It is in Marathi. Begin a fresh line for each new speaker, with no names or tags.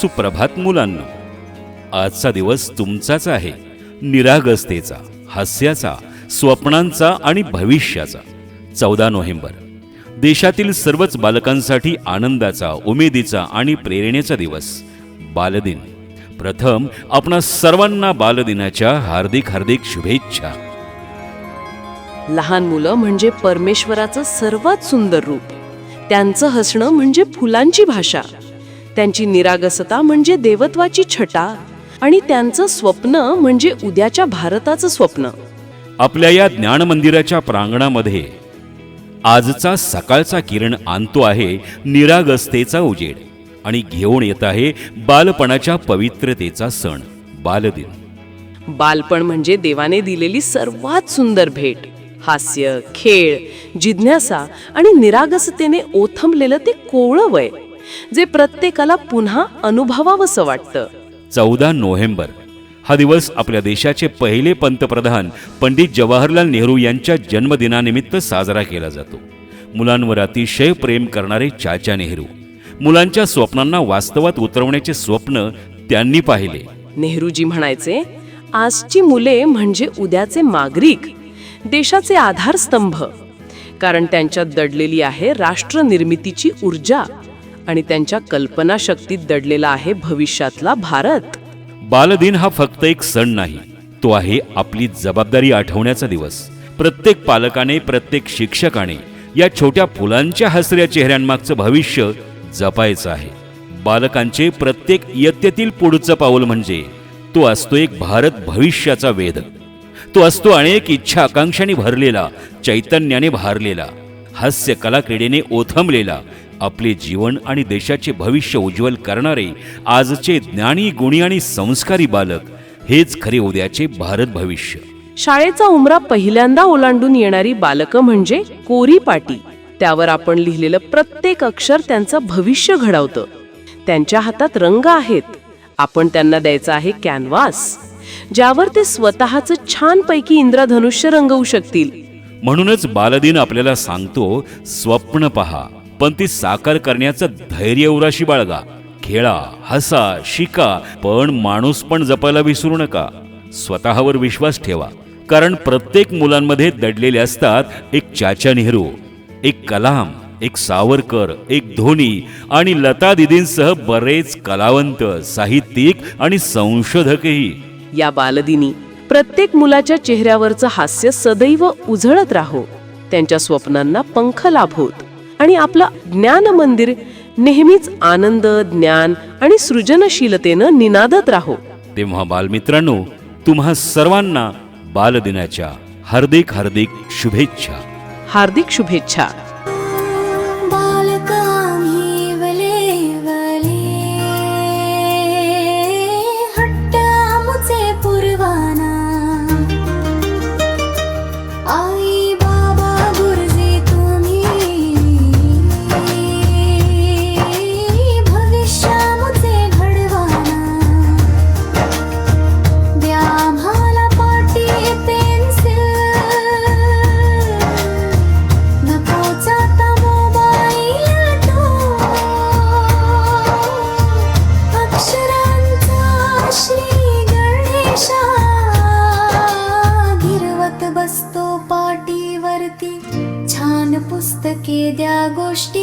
सुप्रभात मुलांना. आजचा दिवस तुमचाच आहे. निरागस्तेचा हास्याचा स्वप्नांचा आणि भविष्याचा. चौदा नोव्हेंबर. देशातील सर्वच बालकांसाठी आनंदाचा उमेदीचा आणि प्रेरणेचा दिवस. बालदिन. प्रथम आपणा सर्वांना बालदिनाच्या हार्दिक हार्दिक शुभेच्छा.
लहान मुलं म्हणजे परमेश्वराचं सर्वात सुंदर रूप. त्यांचं हसणं म्हणजे फुलांची भाषा. त्यांची निरागसता म्हणजे देवत्वाची छटा आणि त्यांचं स्वप्न म्हणजे उद्याच्या भारताचं स्वप्न.
आपल्या या ज्ञान मंदिराच्या प्रांगणामध्ये आजचा सकाळचा किरण आणतो आहे निरागसतेचा उजेड आणि घेऊन येत आहे बालपणाच्या पवित्रतेचा सण बालदिन.
बालपण म्हणजे देवाने दिलेली सर्वात सुंदर भेट हास्य खेळ जिज्ञासा आणि निरागसतेने ओथंबलेलं ते कोवळं वय. जे प्रत्येकाला पुन्हा अनुभवावंसं वाटतं.
चौदा नोव्हेंबर. हा दिवस आपल्या देशाचे पहिले पंतप्रधान पंडित जवाहरलाल नेहरू यांच्या जन्मदिनानिमित्त साजरा केला जातो. मुलांवर अतिशय प्रेम करणारे चाचा नेहरू. मुलांच्या स्वप्नांना वास्तवात उतरवण्याचे स्वप्न त्यांनी पाहिले.
नेहरूजी म्हणायचे आजची मुले म्हणजे उद्याचे नागरिक देशाचे आधारस्तंभ. कारण त्यांच्यात दडलेली आहे राष्ट्र निर्मितीची ऊर्जा. आणि त्यांच्या कल्पनाशक्तीत दडलेला आहे भविष्यातला भारत.
बालदिन हा फक्त एक सण नाही तो आहे आपली जबाबदारी आठवण्याचा दिवस. प्रत्येक पालकाने प्रत्येक शिक्षकाने या छोट्या फुलांच्या हसऱ्या चेहऱ्यांमागचं भविष्य जपायचं आहे. बालकांचे प्रत्येक इयत्तेतील पुढचं पाऊल म्हणजे तो असतो एक भारत भविष्याचा वेध. तो असतो अनेक इच्छा आकांक्षांनी भरलेला चैतन्याने भारलेला हास्य कलाक्रीडेने ओथंबलेला आपले जीवन आणि देशाचे भविष्य उज्ज्वल करणारे आजचे ज्ञानी गुणी आणि संस्कारी बालक हेच खरे उद्याचे भारत भविष्य.
शाळेचा उमरा पहिल्यांदा ओलांडून येणारी बालकं म्हणजे कोरी पाटी. त्यावर आपण लिहिलेलं प्रत्येक अक्षर त्यांचं भविष्य घडवतं. त्यांच्या हातात रंग आहेत. आपण त्यांना द्यायचा आहे कॅनव्हास ज्यावर ते स्वतःच छानपैकी इंद्रधनुष्य रंगवू शकतील.
म्हणूनच बालदिन आपल्याला सांगतो स्वप्न पहा. पण ती साकार करण्याचं धैर्य उराशी बाळगा. खेळा हसा शिका पण माणूस पण जपायला विसरू नका. स्वतःवर विश्वास ठेवा. कारण प्रत्येक मुलांमध्ये दडलेले असतात एक चाचा नेहरू एक कलाम एक सावरकर एक धोनी आणि लता दिदींसह बरेच कलावंत साहित्यिक आणि संशोधकही.
या बालदिनी प्रत्येक मुलाच्या चेहऱ्यावरचं हास्य सदैव उजळत राहो. त्यांच्या स्वप्नांना पंख लाभोत. आणि आपलं ज्ञान मंदिर नेहमीच आनंद ज्ञान आणि सृजनशीलतेनं निनादत राहो.
तेव्हा बालमित्रांनो तुम्हा सर्वांना बालदिनाच्या हार्दिक हार्दिक शुभेच्छा.
हार्दिक शुभेच्छा.
द्या गोष्टी